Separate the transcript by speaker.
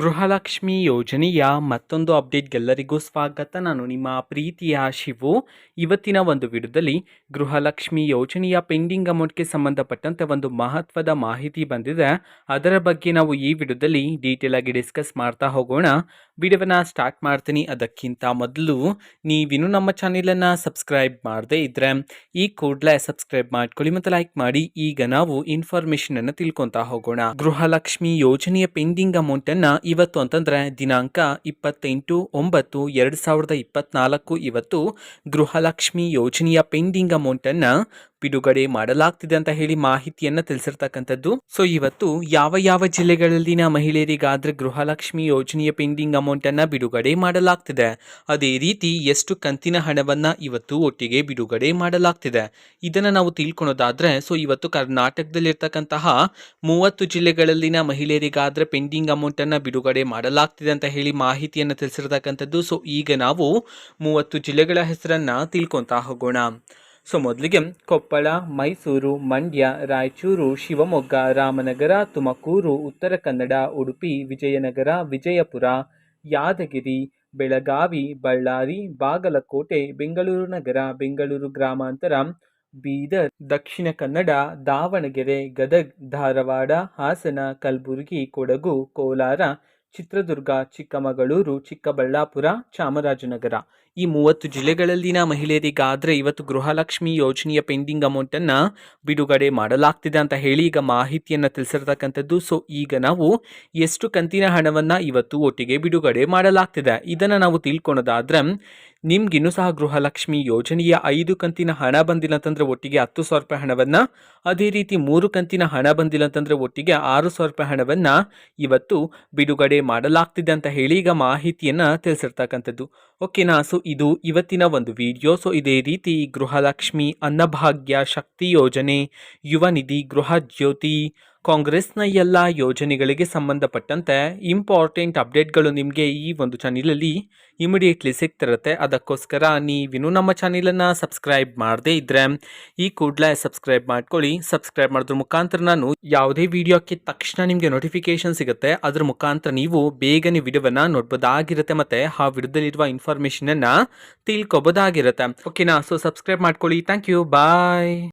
Speaker 1: ಗೃಹಲಕ್ಷ್ಮಿ ಯೋಜನೆಯ ಮತ್ತೊಂದು ಅಪ್ಡೇಟ್ಗೆಲ್ಲರಿಗೂ ಸ್ವಾಗತ. ನಾನು ನಿಮ್ಮ ಪ್ರೀತಿಯ ಶಿವು. ಇವತ್ತಿನ ಒಂದು ವಿಡಿಯೋದಲ್ಲಿ ಗೃಹಲಕ್ಷ್ಮಿ ಯೋಜನೆಯ ಪೆಂಡಿಂಗ್ ಅಮೌಂಟ್ಗೆ ಸಂಬಂಧಪಟ್ಟಂತೆ ಒಂದು ಮಹತ್ವದ ಮಾಹಿತಿ ಬಂದಿದೆ. ಅದರ ಬಗ್ಗೆ ನಾವು ಈ ವಿಡಿಯೋದಲ್ಲಿ ಡೀಟೇಲ್ ಆಗಿ ಡಿಸ್ಕಸ್ ಮಾಡ್ತಾ ಹೋಗೋಣ. ವಿಡಿಯೋವನ್ನ ಸ್ಟಾರ್ಟ್ ಮಾಡ್ತೀನಿ. ಅದಕ್ಕಿಂತ ಮೊದಲು ನೀವಿನ್ನೂ ನಮ್ಮ ಚಾನೆಲನ್ನು ಸಬ್ಸ್ಕ್ರೈಬ್ ಮಾಡದೇ ಇದ್ದರೆ ಈ ಕೂಡಲೇ ಸಬ್ಸ್ಕ್ರೈಬ್ ಮಾಡ್ಕೊಳ್ಳಿ ಮತ್ತು ಲೈಕ್ ಮಾಡಿ. ಈಗ ನಾವು ಇನ್ಫಾರ್ಮೇಷನ್ ಅನ್ನು ತಿಳ್ಕೊಂತಾ ಹೋಗೋಣ. ಗೃಹಲಕ್ಷ್ಮಿ ಯೋಜನೆಯ ಪೆಂಡಿಂಗ್ ಅಮೌಂಟ್ ಅನ್ನ ಇವತ್ತು ಅಂತಂದರೆ ದಿನಾಂಕ ಇಪ್ಪತ್ತೆಂಟು ಒಂಬತ್ತು ಎರಡು ಸಾವಿರದ ಇಪ್ಪತ್ನಾಲ್ಕು. ಇವತ್ತು ಗೃಹಲಕ್ಷ್ಮಿ ಯೋಜನೆಯ ಪೆಂಡಿಂಗ್ ಅಮೌಂಟನ್ನು ಬಿಡುಗಡೆ ಮಾಡಲಾಗ್ತಿದೆ ಅಂತ ಹೇಳಿ ಮಾಹಿತಿಯನ್ನ ತಿಳಿಸಿರ್ತಕ್ಕಂಥದ್ದು. ಸೊ ಇವತ್ತು ಯಾವ ಯಾವ ಜಿಲ್ಲೆಗಳಲ್ಲಿನ ಮಹಿಳೆಯರಿಗಾದ್ರೆ ಗೃಹಲಕ್ಷ್ಮಿ ಯೋಜನೆಯ ಪೆಂಡಿಂಗ್ ಅಮೌಂಟ್ ಅನ್ನ ಬಿಡುಗಡೆ ಮಾಡಲಾಗ್ತಿದೆ. ಅದೇ ರೀತಿ ಎಷ್ಟು ಕಂತಿನ ಹಣವನ್ನ ಇವತ್ತು ಒಟ್ಟಿಗೆ ಬಿಡುಗಡೆ ಮಾಡಲಾಗ್ತಿದೆ. ಇದನ್ನ ನಾವು ತಿಳ್ಕೊಳೋದಾದ್ರೆ ಸೊ ಇವತ್ತು ಕರ್ನಾಟಕದಲ್ಲಿರ್ತಕ್ಕಂತಹ ಮೂವತ್ತು ಜಿಲ್ಲೆಗಳಲ್ಲಿನ ಮಹಿಳೆಯರಿಗಾದ್ರೆ ಪೆಂಡಿಂಗ್ ಅಮೌಂಟ್ ಅನ್ನ ಬಿಡುಗಡೆ ಮಾಡಲಾಗ್ತಿದೆ ಅಂತ ಹೇಳಿ ಮಾಹಿತಿಯನ್ನು ತಿಳಿಸಿರ್ತಕ್ಕಂಥದ್ದು. ಸೊ ಈಗ ನಾವು ಮೂವತ್ತು ಜಿಲ್ಲೆಗಳ ಹೆಸರನ್ನ ತಿಳ್ಕೊಂತಾ ಹೋಗೋಣ. ಸೊ ಮೊದಲಿಗೆ ಕೊಪ್ಪಳ, ಮೈಸೂರು, ಮಂಡ್ಯ, ರಾಯಚೂರು, ಶಿವಮೊಗ್ಗ, ರಾಮನಗರ, ತುಮಕೂರು, ಉತ್ತರ ಕನ್ನಡ, ಉಡುಪಿ, ವಿಜಯನಗರ, ವಿಜಯಪುರ, ಯಾದಗಿರಿ, ಬೆಳಗಾವಿ, ಬಳ್ಳಾರಿ, ಬಾಗಲಕೋಟೆ, ಬೆಂಗಳೂರು ನಗರ, ಬೆಂಗಳೂರು ಗ್ರಾಮಾಂತರ, ಬೀದರ್, ದಕ್ಷಿಣ ಕನ್ನಡ, ದಾವಣಗೆರೆ, ಗದಗ್, ಧಾರವಾಡ, ಹಾಸನ, ಕಲಬುರಗಿ, ಕೊಡಗು, ಕೋಲಾರ ಚಿತ್ರದುರ್ಗ, ಚಿಕ್ಕಮಗಳೂರು, ಚಿಕ್ಕಬಳ್ಳಾಪುರ, ಚಾಮರಾಜನಗರ. ಈ ಮೂವತ್ತು ಜಿಲ್ಲೆಗಳಲ್ಲಿನ ಮಹಿಳೆಯರಿಗಾದರೆ ಇವತ್ತು ಗೃಹಲಕ್ಷ್ಮಿ ಯೋಜನೆಯ ಪೆಂಡಿಂಗ್ ಅಮೌಂಟನ್ನು ಬಿಡುಗಡೆ ಮಾಡಲಾಗ್ತಿದೆ ಅಂತ ಹೇಳಿ ಈಗ ಮಾಹಿತಿಯನ್ನು ತಿಳಿಸಿರ್ತಕ್ಕಂಥದ್ದು. ಸೊ, ಈಗ ನಾವು ಎಷ್ಟು ಕಂತಿನ ಹಣವನ್ನು ಇವತ್ತು ಒಟ್ಟಿಗೆ ಬಿಡುಗಡೆ ಮಾಡಲಾಗ್ತಿದೆ. ಇದನ್ನು ನಾವು ತಿಳ್ಕೊಳೋದಾದ್ರೆ ನಿಮ್ಗಿನ್ನೂ ಸಹ ಗೃಹಲಕ್ಷ್ಮಿ ಯೋಜನೆಯ ಐದು ಕಂತಿನ ಹಣ ಬಂದಿಲ್ಲ ಅಂತಂದ್ರೆ ಒಟ್ಟಿಗೆ ಹತ್ತು ಸಾವಿರ ರೂಪಾಯಿ ಹಣವನ್ನು, ಅದೇ ರೀತಿ ಮೂರು ಕಂತಿನ ಹಣ ಬಂದಿಲ್ಲ ಅಂತಂದ್ರೆ ಒಟ್ಟಿಗೆ ಆರು ಸಾವಿರ ರೂಪಾಯಿ ಹಣವನ್ನು ಇವತ್ತು ಬಿಡುಗಡೆ ಮಾಡಲಾಗ್ತಿದೆ ಅಂತ ಹೇಳಿ ಈಗ ಮಾಹಿತಿಯನ್ನು ತಿಳಿಸಿರ್ತಕ್ಕಂಥದ್ದು. ಓಕೆನಾ ಸೊ ಇದು ಇವತ್ತಿನ ಒಂದು ವಿಡಿಯೋ. ಸೊ, ಇದೇ ರೀತಿ ಗೃಹಲಕ್ಷ್ಮಿ ಅನ್ನಭಾಗ್ಯ ಶಕ್ತಿ ಯೋಜನೆ, ಯುವ ನಿಧಿ ಗೃಹ ಜ್ಯೋತಿ, ಕಾಂಗ್ರೆಸ್ನ ಎಲ್ಲ ಯೋಜನೆಗಳಿಗೆ ಸಂಬಂಧಪಟ್ಟಂತೆ ಇಂಪಾರ್ಟೆಂಟ್ ಅಪ್ಡೇಟ್ಗಳು ನಿಮಗೆ ಈ ಒಂದು ಚಾನಲಲ್ಲಿ ಇಮಿಡಿಯೇಟ್ಲಿ ಸಿಗ್ತಿರುತ್ತೆ. ಅದಕ್ಕೋಸ್ಕರ ನೀವಿನ್ನೂ ನಮ್ಮ ಚಾನಲನ್ನು ಸಬ್ಸ್ಕ್ರೈಬ್ ಮಾಡದೇ ಇದ್ದರೆ ಈ ಕೂಡಲೇ ಸಬ್ಸ್ಕ್ರೈಬ್ ಮಾಡ್ಕೊಳ್ಳಿ. ಸಬ್ಸ್ಕ್ರೈಬ್ ಮಾಡೋದ್ರ ಮುಖಾಂತರ ನಾನು ಯಾವುದೇ ವಿಡಿಯೋಕ್ಕೆ ತಕ್ಷಣ ನಿಮಗೆ ನೋಟಿಫಿಕೇಶನ್ ಸಿಗುತ್ತೆ. ಅದ್ರ ಮುಖಾಂತರ ನೀವು ಬೇಗನೆ ವಿಡಿಯೋವನ್ನು ನೋಡ್ಬೋದಾಗಿರುತ್ತೆ. ಮತ್ತು ಆ ವಿಡಿಯೋದಲ್ಲಿರುವ ಇನ್ಫಾರ್ಮೇಷನನ್ನು ತಿಳ್ಕೊಬೋದಾಗಿರುತ್ತೆ. ಓಕೆನಾ ಸೊ ಸಬ್ಸ್ಕ್ರೈಬ್ ಮಾಡ್ಕೊಳ್ಳಿ. Thank you bye